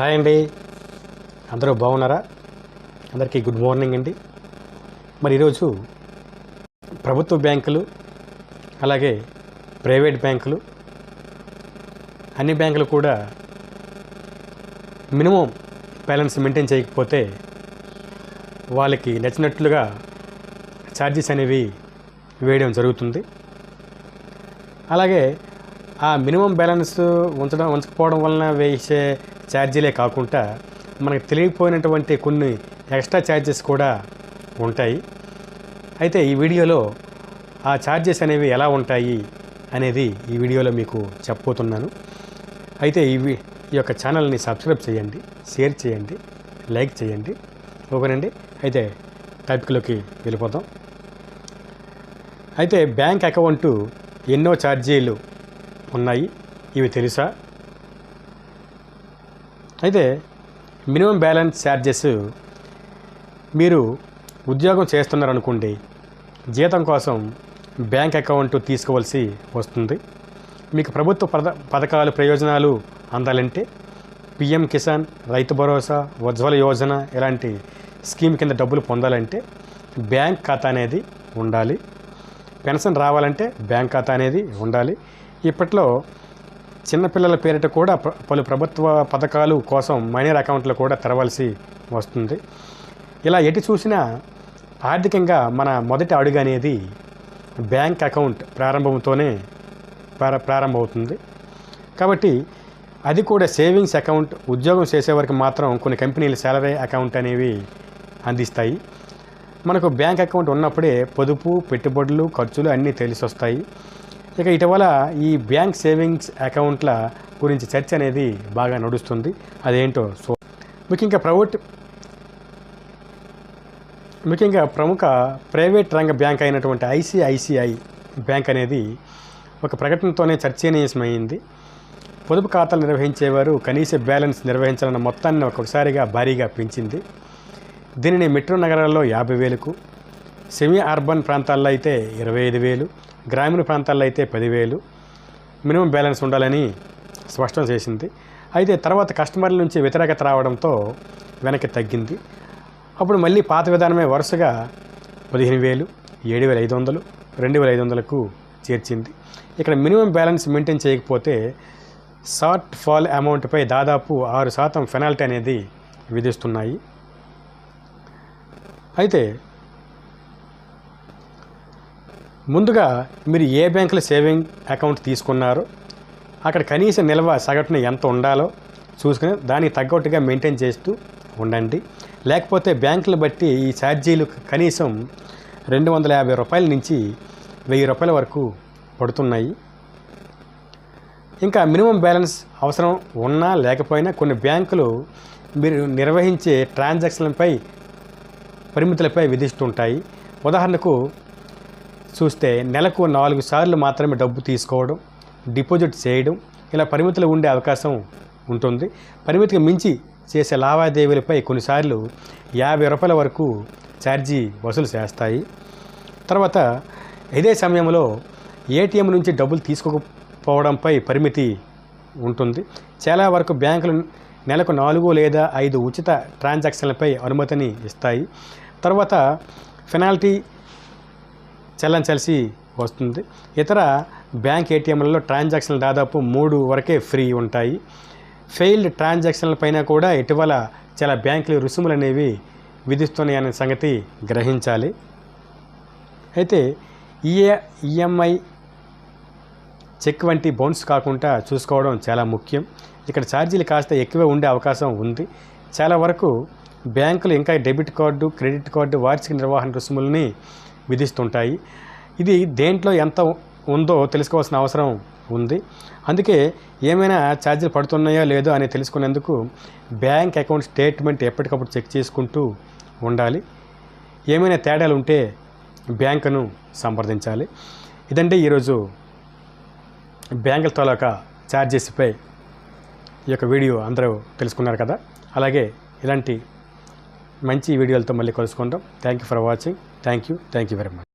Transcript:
Hi అండి. అందరూ బాగున్నారా? అందరికీ గుడ్ మార్నింగ్ అండి. మరి ఈరోజు ప్రభుత్వ బ్యాంకులు అలాగే ప్రైవేట్ బ్యాంకులు అన్ని బ్యాంకులు కూడా మినిమం బ్యాలెన్స్ మెయింటైన్ చేయకపోతే వాళ్ళకి నచ్చినట్లుగా ఛార్జెస్ అనేవి వేయడం జరుగుతుంది. అలాగే ఆ మినిమం బ్యాలెన్స్ ఉంచడం ఉంచకపోవడం వలన వేసే ఛార్జీలే కాకుండా మనకు తెలియకపోయినటువంటి కొన్ని ఎక్స్ట్రా ఛార్జెస్ కూడా ఉంటాయి. అయితే ఈ వీడియోలో ఆ ఛార్జెస్ అనేవి ఎలా ఉంటాయి అనేది ఈ వీడియోలో మీకు చెప్పబోతున్నాను. అయితే ఈ ఈ యొక్క ఛానల్ని సబ్స్క్రైబ్ చేయండి షేర్ చేయండి లైక్ చేయండి. ఓకేనండి? అయితే టాపిక్లోకి వెళ్ళిపోతాం అయితే బ్యాంక్ అకౌంటు ఎన్నో ఛార్జీలు ఉన్నాయి. ఇవి తెలుసా? అయితే మినిమం బ్యాలెన్స్ ఛార్జెస్ మీరు ఉద్యోగం చేస్తున్నారనుకోండి జీతం కోసం బ్యాంక్ అకౌంట్ తీసుకోవాల్సి వస్తుంది. మీకు ప్రభుత్వ పథ పథకాలు ప్రయోజనాలు అందాలంటే పిఎం కిసాన్ రైతు భరోసా ఉజ్వల యోజన ఇలాంటి స్కీమ్ కింద డబ్బులు పొందాలంటే బ్యాంక్ ఖాతా అనేది ఉండాలి. పెన్షన్ రావాలంటే బ్యాంక్ ఖాతా అనేది ఉండాలి. ఇప్పట్లో చిన్నపిల్లల పేరిట కూడా పలు ప్రభుత్వ పథకాలు కోసం మైనర్ అకౌంట్లు కూడా తెరవలసి వస్తుంది. ఇలా ఎటు చూసినా ఆర్థికంగా మన మొదటి అడుగు అనేది బ్యాంక్ అకౌంట్ ప్రారంభంతోనే ప్రారంభమవుతుంది. కాబట్టి అది కూడా సేవింగ్స్ అకౌంట్ ఉద్యోగం చేసేవారికి మాత్రం కొన్ని కంపెనీలు శాలరీ అకౌంట్ అనేవి అందిస్తాయి. మనకు బ్యాంక్ అకౌంట్ ఉన్నప్పుడే పొదుపు పెట్టుబడులు ఖర్చులు అన్నీ తెలిసి వస్తాయి ఇక ఇటీవల ఈ బ్యాంక్ సేవింగ్స్ అకౌంట్ల గురించి చర్చ అనేది బాగా నడుస్తుంది. అదేంటో సో ముఖ్యంగా ప్రైవేట్ ముఖ్యంగా ప్రముఖ ప్రైవేట్ రంగ బ్యాంక్ అయినటువంటి ఐసిఐసిఐ బ్యాంక్ అనేది ఒక ప్రకటనతోనే చర్చనీయమైంది. పొదుపు ఖాతాలు నిర్వహించేవారు కనీస బ్యాలెన్స్ నిర్వహించాలన్న మొత్తాన్ని ఒక్కొక్కసారిగా భారీగా పెంచింది. దీనిని మెట్రో నగరాల్లో యాభై వేలకు సెమీ అర్బన్ ప్రాంతాల్లో అయితే ఇరవై ఐదు వేలు గ్రామీణ ప్రాంతాల్లో అయితే పదివేలు మినిమం బ్యాలెన్స్ ఉండాలని స్పష్టం చేసింది. అయితే తర్వాత కస్టమర్ల నుంచి వ్యతిరేకత రావడంతో వెనక్కి తగ్గింది. అప్పుడు మళ్ళీ పాత విధానమే వరుసగా పదిహేను వేలు ఏడు వేల ఐదు వందలు రెండు వేల ఐదు వందలకు చేర్చింది. ఇక్కడ మినిమం బ్యాలెన్స్ మెయింటైన్ చేయకపోతే షార్ట్ ఫాల్ అమౌంట్పై దాదాపు ఆరు శాతం పెనాల్టీ అనేది విధిస్తున్నాయి. అయితే ముందుగా మీరు ఏ బ్యాంకులో సేవింగ్ అకౌంట్ తీసుకున్నారో అక్కడ కనీస నిల్వ సగటున ఎంత ఉండాలో చూసుకుని దానికి తగ్గట్టుగా మెయింటైన్ చేస్తూ ఉండండి. లేకపోతే బ్యాంకులు బట్టి ఈ ఛార్జీలు కనీసం రెండు వందల యాభై రూపాయల నుంచి వెయ్యి రూపాయల వరకు పడుతున్నాయి. ఇంకా మినిమం బ్యాలెన్స్ అవసరం ఉన్నా లేకపోయినా కొన్ని బ్యాంకులు మీరు నిర్వహించే ట్రాన్సాక్షన్లపై పరిమితులపై విధిస్తుంటాయి. ఉదాహరణకు చూస్తే నెలకు నాలుగు సార్లు మాత్రమే డబ్బు తీసుకోవడం డిపాజిట్ చేయడం ఇలా పరిమితులు ఉండే అవకాశం ఉంటుంది. పరిమితికి మించి చేసే లావాదేవీలపై కొన్నిసార్లు యాభై రూపాయల వరకు ఛార్జీ వసూలు చేస్తాయి. తర్వాత ఇదే సమయంలో ఏటీఎం నుంచి డబ్బులు తీసుకోకపోవడంపై పరిమితి ఉంటుంది. చాలా వరకు బ్యాంకులు నెలకు నాలుగు లేదా ఐదు ఉచిత ట్రాన్సాక్షన్లపై అనుమతిని ఇస్తాయి. తర్వాత పెనాల్టీ చెల్లించాల్సి వస్తుంది. ఇతర బ్యాంక్ ఏటీఎంలలో ట్రాన్సాక్షన్లు దాదాపు మూడు వరకే ఫ్రీ ఉంటాయి. ఫెయిల్డ్ ట్రాన్సాక్షన్ల పైన కూడా ఇటీవల చాలా బ్యాంకులు రుసుములు అనేవి విధిస్తున్నాయనే సంగతి గ్రహించాలి. అయితే ఈఏ ఈఎంఐ చెక్ వంటి బౌన్స్ కాకుండా చూసుకోవడం చాలా ముఖ్యం. ఇక్కడ ఛార్జీలు కాస్త ఎక్కువే ఉండే అవకాశం ఉంది. చాలా వరకు బ్యాంకులు ఇంకా డెబిట్ కార్డు క్రెడిట్ కార్డు వార్షిక నిర్వహణ రుసుములని విధిస్తుంటాయి. ఇది దేంట్లో ఎంత ఉందో తెలుసుకోవాల్సిన అవసరం ఉంది. అందుకే ఏమైనా ఛార్జీలు పడుతున్నాయో లేదో అని తెలుసుకునేందుకు బ్యాంక్ అకౌంట్ స్టేట్మెంట్ ఎప్పటికప్పుడు చెక్ చేసుకుంటూ ఉండాలి. ఏమైనా తేడాలు ఉంటే బ్యాంకును సంప్రదించాలి. ఇదంటే ఈరోజు బ్యాంకుల తాలూకా ఛార్జెస్పై ఈ యొక్క వీడియో అందరూ తెలుసుకున్నారు కదా. అలాగే ఇలాంటి మంచి వీడియోలతో మళ్ళీ కలుసుకుంటాం thank you for watching thank you thank you very much